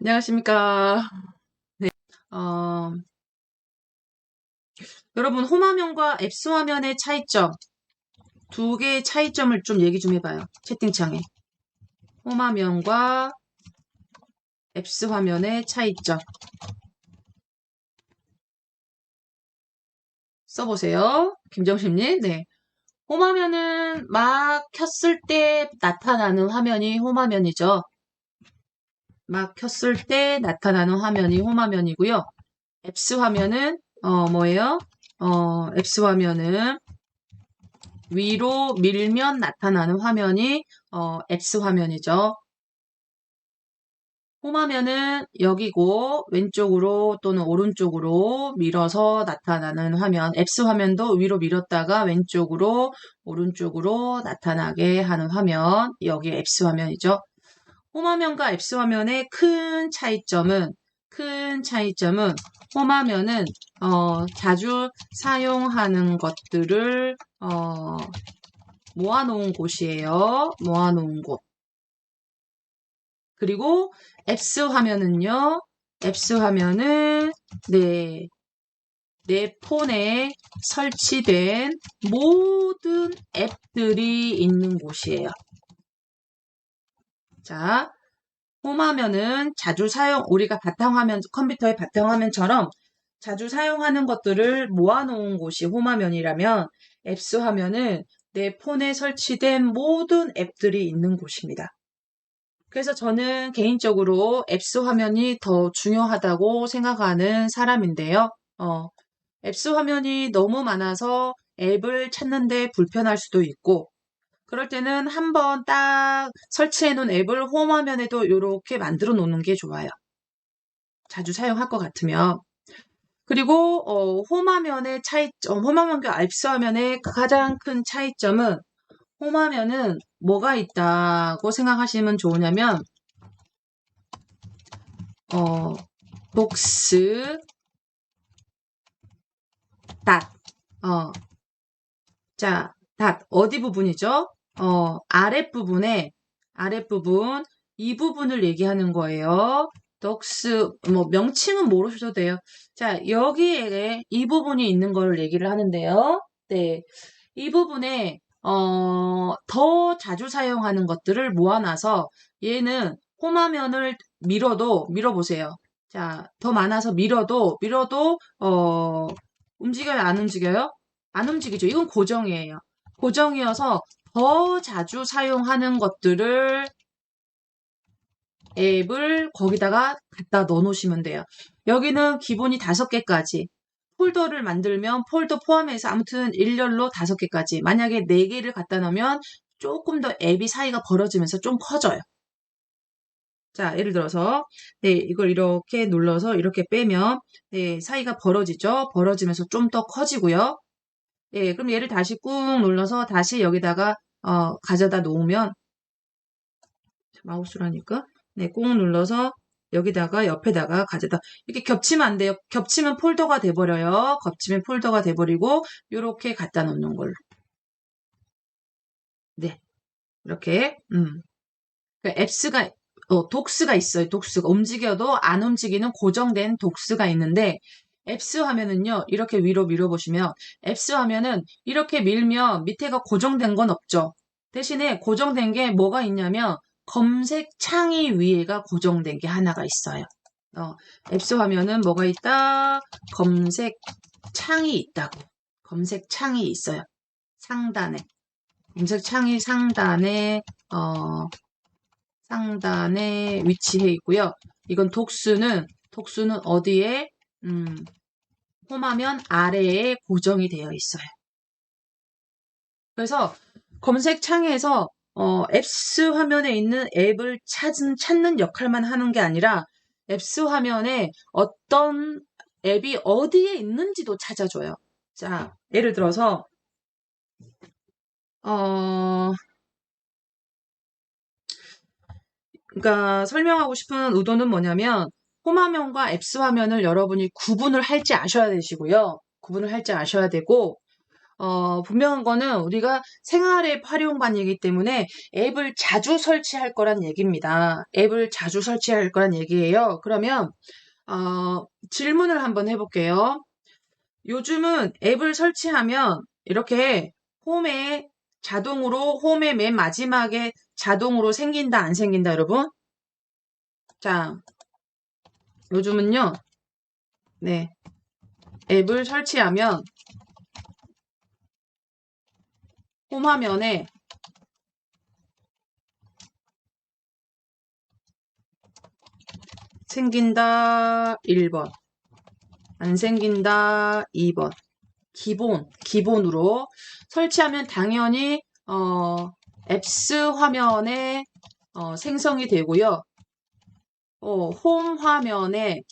안녕하십니까. 네, 어, 여러분, 홈화면과 앱스 화면의 차이점, 두 개의 차이점을 좀 얘기 좀 해봐요. 채팅창에. 홈화면과 앱스 화면의 차이점. 써보세요. 김정심님. 네. 홈화면은 막 켰을 때 나타나는 화면이 홈화면이죠. 막 켰을 때 나타나는 화면이 홈 화면이고요. 앱스 화면은 어 뭐예요? 어 앱스 화면은 위로 밀면 나타나는 화면이 어 앱스 화면이죠. 홈 화면은 여기고 왼쪽으로 또는 오른쪽으로 밀어서 나타나는 화면 앱스 화면도 위로 밀었다가 왼쪽으로 오른쪽으로 나타나게 하는 화면 여기 앱스 화면이죠. 홈화면과 앱스 화면의 큰 차이점은 큰 차이점은 홈화면은 어, 자주 사용하는 것들을 어, 모아놓은 곳이에요. 모아놓은 곳. 그리고 앱스 화면은요. 앱스 화면은 네, 내 폰에 설치된 모든 앱들이 있는 곳이에요. 자, 홈화면은 자주 사용, 우리가 바탕화면, 컴퓨터의 바탕화면처럼 자주 사용하는 것들을 모아놓은 곳이 홈화면이라면 앱스 화면은 내 폰에 설치된 모든 앱들이 있는 곳입니다. 그래서 저는 개인적으로 앱스 화면이 더 중요하다고 생각하는 사람인데요. 어, 앱스 화면이 너무 많아서 앱을 찾는데 불편할 수도 있고, 그럴 때는 한번 딱 설치해 놓은 앱을 홈 화면에도 이렇게 만들어 놓는 게 좋아요. 자주 사용할 것 같으면. 그리고 어, 홈 화면의 차이점, 홈 화면과 앱스 화면의 가장 큰 차이점은 홈 화면은 뭐가 있다고 생각하시면 좋으냐면 어, 복스 닷 어, 자, 닷 어디 부분이죠? 어, 아랫부분에 아랫부분 이 부분을 얘기하는 거예요. 덕스 뭐 명칭은 모르셔도 돼요. 자, 여기에 이 부분이 있는 걸 얘기를 하는데요. 네. 이 부분에 어, 더 자주 사용하는 것들을 모아놔서 얘는 홈화면을 밀어도 밀어보세요. 자, 더 많아서 밀어도 밀어도 어, 움직여요, 안 움직여요? 안 움직이죠. 이건 고정이에요. 고정이어서 더 자주 사용하는 것들을 앱을 거기다가 갖다 넣어 놓으시면 돼요. 여기는 기본이 다섯 개까지. 폴더를 만들면 폴더 포함해서 아무튼 일렬로 다섯 개까지. 만약에 네 개를 갖다 놓으면 조금 더 앱이 사이가 벌어지면서 좀 커져요. 자, 예를 들어서, 네, 이걸 이렇게 눌러서 이렇게 빼면, 네, 사이가 벌어지죠? 벌어지면서 좀 더 커지고요. 예, 그럼 얘를 다시 꾹 눌러서 다시 여기다가, 어, 가져다 놓으면, 마우스라니까, 네, 꾹 눌러서 여기다가 옆에다가 가져다 이렇게 겹치면 안 돼요. 겹치면 폴더가 돼버려요. 겹치면 폴더가 돼버리고 이렇게 갖다 놓는 걸로. 네, 이렇게 음. 그 앱스가 어, 독스가 있어요. 독스가 움직여도 안 움직이는 고정된 독스가 있는데 앱스 화면은요. 이렇게 위로 밀어보시면 앱스 화면은 이렇게 밀면 밑에가 고정된 건 없죠. 대신에 고정된 게 뭐가 있냐면 검색 창이 위에가 고정된 게 하나가 있어요. 어, 앱스 화면은 뭐가 있다? 검색 창이 있다고. 검색 창이 있어요. 상단에. 검색 창이 상단에, 어, 상단에 위치해 있고요. 이건 독수는, 독수는 어디에, 음, 홈화면 아래에 고정이 되어 있어요. 그래서 검색 창에서 어, 앱스 화면에 있는 앱을 찾은, 찾는 역할만 하는 게 아니라 앱스 화면에 어떤 앱이 어디에 있는지도 찾아줘요. 자, 예를 들어서, 어, 그러니까 설명하고 싶은 의도는 뭐냐면, 홈 화면과 앱스 화면을 여러분이 구분을 할지 아셔야 되시고요. 구분을 할지 아셔야 되고, 어, 분명한 거는 우리가 생활에 활용반이기 때문에 앱을 자주 설치할 거란 얘기입니다. 앱을 자주 설치할 거란 얘기예요. 그러면 어, 질문을 한번 해볼게요. 요즘은 앱을 설치하면 이렇게 홈에 자동으로 홈의 맨 마지막에 자동으로 생긴다 안 생긴다 여러분? 자, 요즘은요. 네. 앱을 설치하면 홈 화면에 생긴다 1번 안 생긴다 2번 기본 기본으로 설치하면 당연히 어, 앱스 화면에 어, 생성이 되고요. 어, 홈 화면에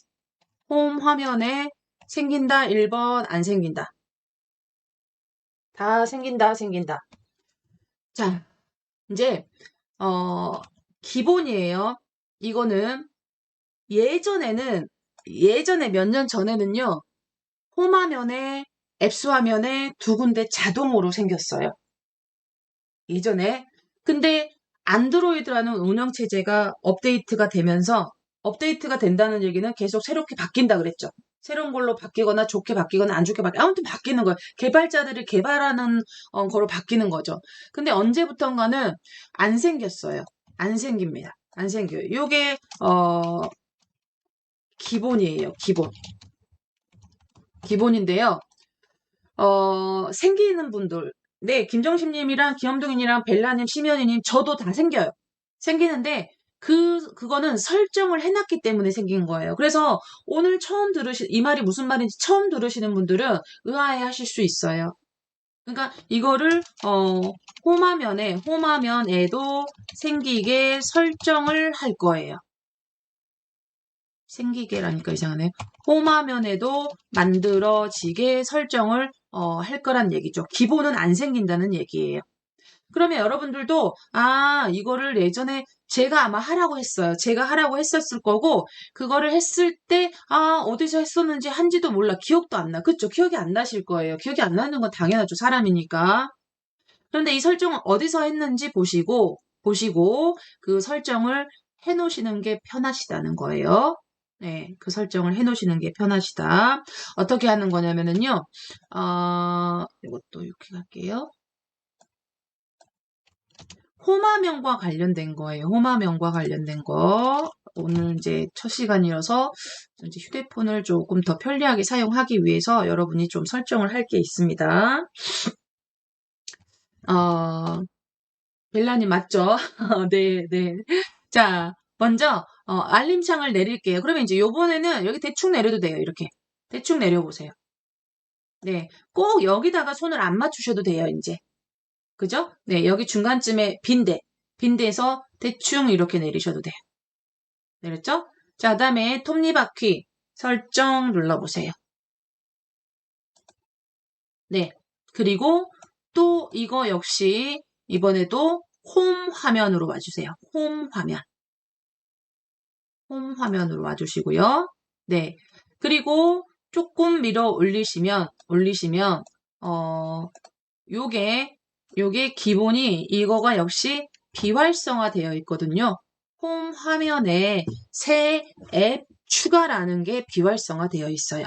홈 화면에 생긴다 1번 안 생긴다. 다 생긴다 생긴다. 자, 이제 어, 기본이에요. 이거는 예전에는 예전에 몇 년 전에는요. 홈 화면에 앱스 화면에 두 군데 자동으로 생겼어요. 예전에. 근데 안드로이드라는 운영 체제가 업데이트가 되면서 업데이트가 된다는 얘기는 계속 새롭게 바뀐다 그랬죠. 새로운 걸로 바뀌거나 좋게 바뀌거나 안 좋게 바뀌 아무튼 바뀌는 거예요. 개발자들이 개발하는 어, 거로 바뀌는 거죠. 근데 언제부턴가는 안 생겼어요. 안 생깁니다. 안 생겨요. 요게 어 기본이에요. 기본. 기본인데요. 어 생기는 분들 네, 김정심님이랑 김영동이랑 벨라님, 심연이님, 저도 다 생겨요. 생기는데, 그, 그거는 설정을 해놨기 때문에 생긴 거예요. 그래서 오늘 처음 들으시, 이 말이 무슨 말인지 처음 들으시는 분들은 의아해 하실 수 있어요. 그러니까 이거를, 어, 홈화면에, 홈화면에도 생기게 설정을 할 거예요. 생기게라니까 이상하네. 홈화면에도 만들어지게 설정을 어, 할 거란 얘기죠. 기본은 안 생긴다는 얘기예요. 그러면 여러분들도 아 이거를 예전에 제가 아마 하라고 했어요. 제가 하라고 했었을 거고 그거를 했을 때 아 어디서 했었는지 한지도 몰라 기억도 안 나. 그쵸? 기억이 안 나실 거예요. 기억이 안 나는 건 당연하죠. 사람이니까. 그런데 이 설정은 어디서 했는지 보시고 보시고 그 설정을 해 놓으시는 게 편하시다는 거예요. 네, 그 설정을 해 놓으시는 게 편하시다. 어떻게 하는 거냐면은요, 어, 이것도 이렇게 갈게요. 홈화면과 관련된 거예요. 홈화면과 관련된 거. 오늘 이제 첫 시간이어서 이제 휴대폰을 조금 더 편리하게 사용하기 위해서 여러분이 좀 설정을 할 게 있습니다. 어, 벨라님 맞죠? 네, 네. 자, 먼저 어, 알림창을 내릴게요. 그러면 이제 요번에는 여기 대충 내려도 돼요. 이렇게. 대충 내려보세요. 네. 꼭 여기다가 손을 안 맞추셔도 돼요. 이제. 그죠? 네. 여기 중간쯤에 빈대. 빈대에서 대충 이렇게 내리셔도 돼요. 내렸죠? 자, 그 다음에 톱니바퀴 설정 눌러보세요. 네. 그리고 또 이거 역시 이번에도 홈 화면으로 와주세요. 홈 화면. 홈 화면으로 와주시고요. 네. 그리고 조금 밀어 올리시면, 올리시면, 어, 요게, 요게 기본이 이거가 역시 비활성화 되어 있거든요. 홈 화면에 새 앱 추가라는 게 비활성화 되어 있어요.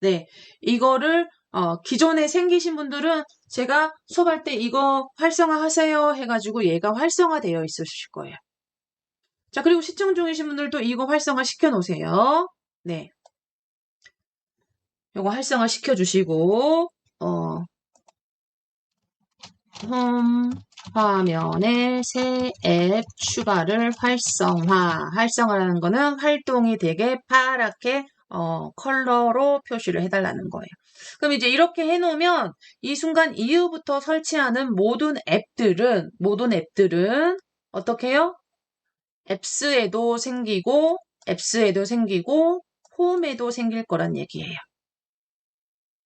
네. 이거를 어, 기존에 생기신 분들은 제가 수업할 때 이거 활성화하세요 해가지고 얘가 활성화되어 있으실 거예요. 자, 그리고 시청 중이신 분들도 이거 활성화 시켜 놓으세요. 네. 이거 활성화 시켜 주시고, 어, 홈 화면에 새 앱 추가를 활성화. 활성화라는 거는 활동이 되게 파랗게 어, 컬러로 표시를 해달라는 거예요. 그럼 이제 이렇게 해놓으면 이 순간 이후부터 설치하는 모든 앱들은 모든 앱들은 어떻게 해요? 앱스에도 생기고 앱스에도 생기고 홈에도 생길 거란 얘기예요.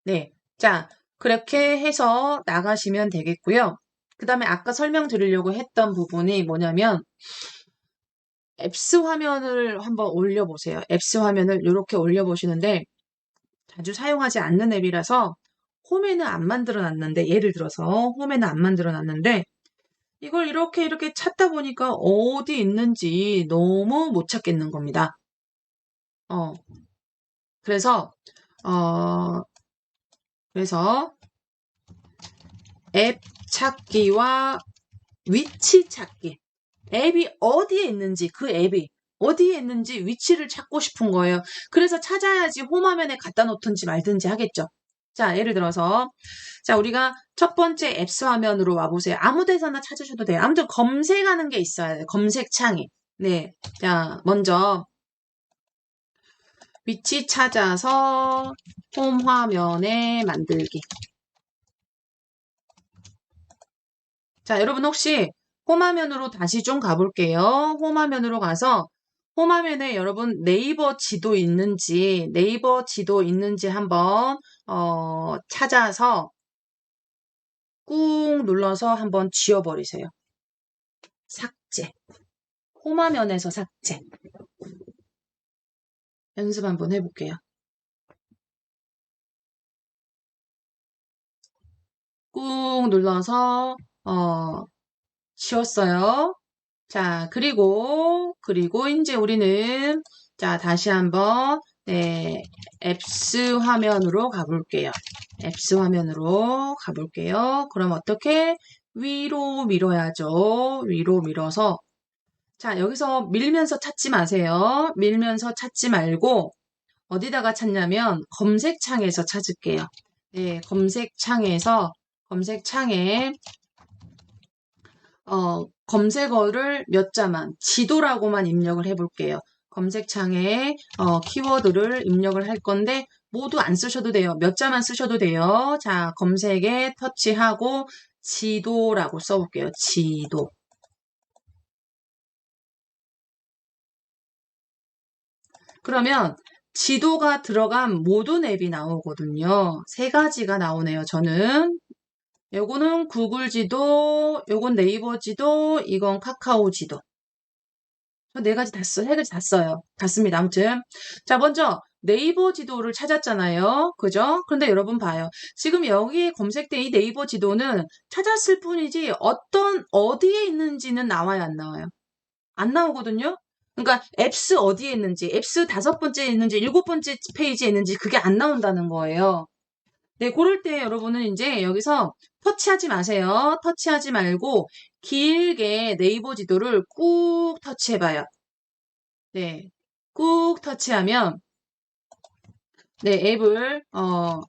네. 자, 그렇게 해서 나가시면 되겠고요. 그 다음에 아까 설명드리려고 했던 부분이 뭐냐면 앱스 화면을 한번 올려보세요. 앱스 화면을 이렇게 올려보시는데 자주 사용하지 않는 앱이라서 홈에는 안 만들어 놨는데, 예를 들어서 홈에는 안 만들어 놨는데, 이걸 이렇게 이렇게 찾다 보니까 어디 있는지 너무 못 찾겠는 겁니다. 어. 그래서, 어, 그래서 앱 찾기와 위치 찾기. 앱이 어디에 있는지, 그 앱이 어디에 있는지 위치를 찾고 싶은 거예요. 그래서 찾아야지 홈화면에 갖다 놓든지 말든지 하겠죠. 자, 예를 들어서, 자, 우리가 첫 번째 앱스 화면으로 와 보세요. 아무 데서나 찾으셔도 돼요. 아무튼 검색하는 게 있어야 돼요. 검색창이. 네. 자, 먼저, 위치 찾아서 홈 화면에 만들기. 자, 여러분 혹시 홈 화면으로 다시 좀 가볼게요. 홈 화면으로 가서 홈 화면에 여러분 네이버 지도 있는지 네이버 지도 있는지 한번 어, 찾아서 꾹 눌러서 한번 지워버리세요. 삭제. 홈 화면에서 삭제. 연습 한번 해볼게요. 꾹 눌러서 어, 지웠어요. 자, 그리고, 그리고 이제 우리는, 자, 다시 한번, 네, 앱스 화면으로 가볼게요. 앱스 화면으로 가볼게요. 그럼 어떻게? 위로 밀어야죠. 위로 밀어서. 자, 여기서 밀면서 찾지 마세요. 밀면서 찾지 말고, 어디다가 찾냐면, 검색창에서 찾을게요. 네, 검색창에서, 검색창에, 어, 검색어를 몇 자만, 지도라고만 입력을 해볼게요. 검색창에 어, 키워드를 입력을 할 건데 모두 안 쓰셔도 돼요. 몇 자만 쓰셔도 돼요. 자, 검색에 터치하고 지도라고 써볼게요. 지도. 그러면 지도가 들어간 모든 앱이 나오거든요. 세 가지가 나오네요. 저는 요거는 구글 지도, 요건 네이버 지도, 이건 카카오 지도. 저 네 가지 다 써, 세 가지 다 써요. 다 씁니다. 아무튼. 자, 먼저 네이버 지도를 찾았잖아요. 그죠? 그런데 여러분 봐요. 지금 여기에 검색된 이 네이버 지도는 찾았을 뿐이지 어떤, 어디에 있는지는 나와요, 안 나와요? 안 나오거든요? 그러니까 앱스 어디에 있는지, 앱스 다섯 번째에 있는지, 일곱 번째 페이지에 있는지 그게 안 나온다는 거예요. 네, 그럴 때 여러분은 이제 여기서 터치하지 마세요. 터치하지 말고 길게 네이버 지도를 꾹 터치해봐요. 네, 꾹 터치하면 네, 앱을 어,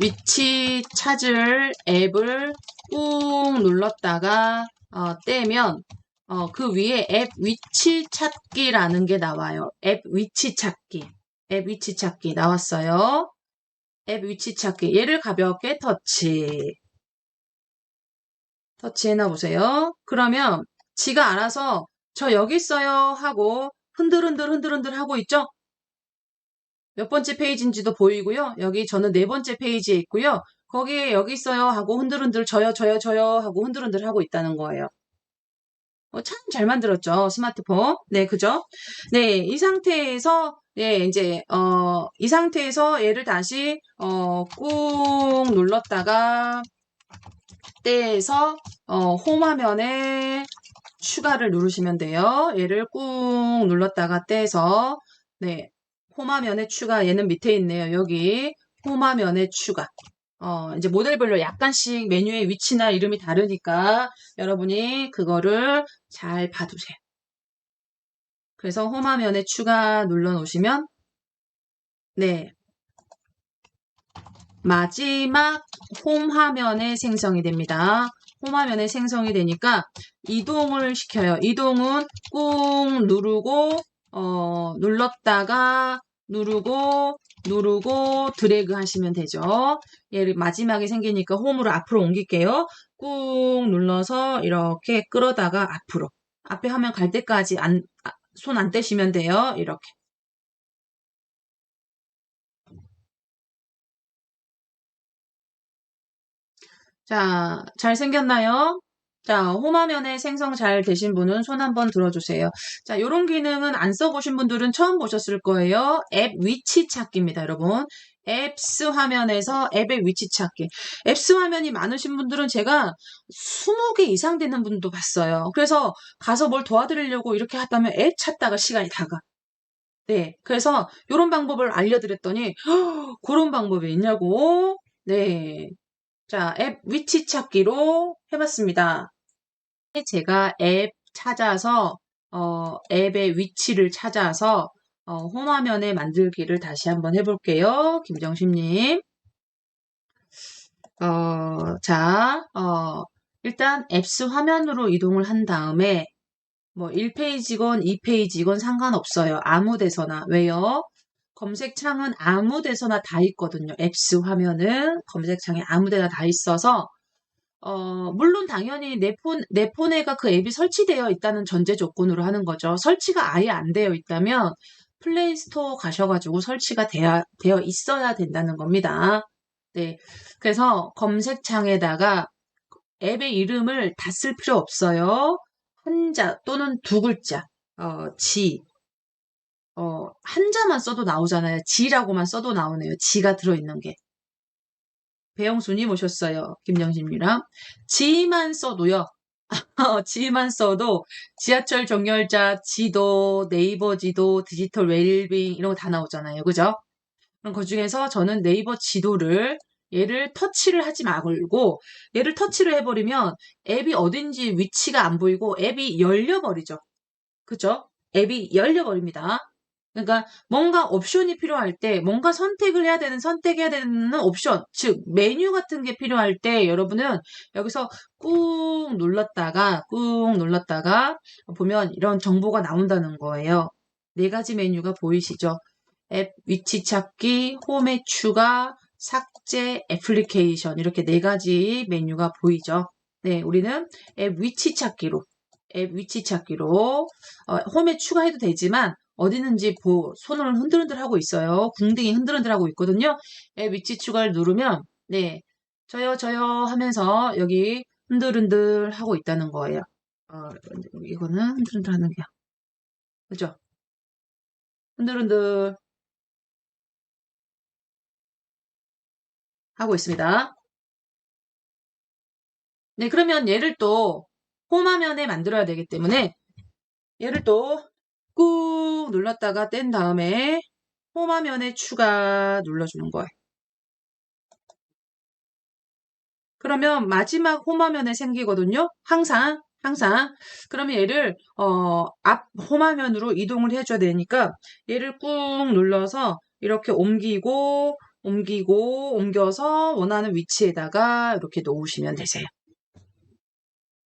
위치 찾을 앱을 꾹 눌렀다가 어, 떼면 어, 그 위에 앱 위치 찾기라는 게 나와요. 앱 위치 찾기. 앱 위치 찾기 나왔어요. 앱 위치 찾기. 얘를 가볍게 터치. 터치 해놔 보세요. 그러면 지가 알아서 저 여기 있어요 하고 흔들흔들 흔들흔들 하고 있죠? 몇 번째 페이지인지도 보이고요. 여기 저는 네 번째 페이지에 있고요. 거기에 여기 있어요 하고 흔들흔들 저요 저요 저요 하고 흔들흔들 하고 있다는 거예요. 어, 참 잘 만들었죠. 스마트폰. 네, 그죠? 네, 이 상태에서 네, 이제 어, 이 상태에서 얘를 다시 어, 꾹 눌렀다가 떼서 어, 홈 화면에 추가를 누르시면 돼요. 얘를 꾹 눌렀다가 떼서 네, 홈 화면에 추가 얘는 밑에 있네요. 여기 홈 화면에 추가. 어, 이제 모델별로 약간씩 메뉴의 위치나 이름이 다르니까 여러분이 그거를 잘 봐두세요. 그래서 홈 화면에 추가 눌러 놓으시면 네. 마지막 홈 화면에 생성이 됩니다. 홈 화면에 생성이 되니까 이동을 시켜요. 이동은 꾹 누르고 어, 눌렀다가 누르고 누르고 드래그 하시면 되죠. 얘를 마지막에 생기니까 홈으로 앞으로 옮길게요. 꾹 눌러서 이렇게 끌어다가 앞으로 앞에 화면 갈 때까지 안, 손안 떼시면 돼요. 이렇게. 자, 잘 생겼나요? 자, 홈화면에 생성 잘 되신 분은 손 한번 들어주세요. 자, 요런 기능은 안 써보신 분들은 처음 보셨을 거예요. 앱 위치 찾기입니다, 여러분. 앱스 화면에서 앱의 위치 찾기. 앱스 화면이 많으신 분들은 제가 20개 이상 되는 분도 봤어요. 그래서 가서 뭘 도와드리려고 이렇게 하다면 앱 찾다가 시간이 다 가. 네. 그래서 이런 방법을 알려드렸더니 그런 방법이 있냐고. 네. 자, 앱 위치 찾기로 해봤습니다. 제가 앱 찾아서 어, 앱의 위치를 찾아서 어, 홈화면에 만들기를 다시 한번 해볼게요. 김정심님. 어, 자, 어, 일단 앱스 화면으로 이동을 한 다음에 뭐 1페이지건 2페이지건 상관없어요. 아무 데서나. 왜요? 검색창은 아무 데서나 다 있거든요. 앱스 화면은 검색창에 아무 데나 다 있어서 어, 물론 당연히 내 폰, 내 폰에가 그 앱이 설치되어 있다는 전제 조건으로 하는 거죠. 설치가 아예 안 되어 있다면 플레이 스토어 가셔가지고 설치가 되어, 되어 있어야 된다는 겁니다. 네. 그래서 검색창에다가 앱의 이름을 다 쓸 필요 없어요. 한자 또는 두 글자, 어, 지, 어, 한자만 써도 나오잖아요. 지라고만 써도 나오네요. 지가 들어있는 게. 배영순이 모셨어요. 김영진이랑. 지만 써도요. 지만 써도 지하철 정열자, 지도, 네이버 지도, 디지털 웰빙 이런 거 다 나오잖아요. 그죠? 그럼 그 중에서 저는 네이버 지도를 얘를 터치를 하지 말고 얘를 터치를 해버리면 앱이 어딘지 위치가 안 보이고 앱이 열려버리죠. 그죠? 앱이 열려버립니다. 그러니까 뭔가 옵션이 필요할 때 뭔가 선택을 해야 되는 선택해야 되는 옵션 즉 메뉴 같은 게 필요할 때 여러분은 여기서 꾹 눌렀다가 꾹 눌렀다가 보면 이런 정보가 나온다는 거예요. 네 가지 메뉴가 보이시죠? 앱 위치 찾기, 홈에 추가, 삭제, 애플리케이션 이렇게 네 가지 메뉴가 보이죠. 네, 우리는 앱 위치 찾기로 앱 위치 찾기로 어, 홈에 추가해도 되지만 어디 있는지 보, 손을 흔들흔들 하고 있어요. 궁둥이 흔들흔들 하고 있거든요. 앱 위치 추가를 누르면 네 저요 저요 하면서 여기 흔들흔들 하고 있다는 거예요. 어, 이거는 흔들흔들 하는 게요. 그죠? 흔들흔들 하고 있습니다. 네, 그러면 얘를 또 홈화면에 만들어야 되기 때문에 얘를 또 꾹 눌렀다가 뗀 다음에 홈화면에 추가 눌러주는 거예요. 그러면 마지막 홈화면에 생기거든요. 항상 항상 그러면 얘를 어, 앞 홈화면으로 이동을 해줘야 되니까 얘를 꾹 눌러서 이렇게 옮기고 옮기고 옮겨서 원하는 위치에다가 이렇게 놓으시면 되세요.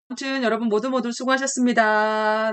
아무튼 여러분 모두 모두 수고하셨습니다.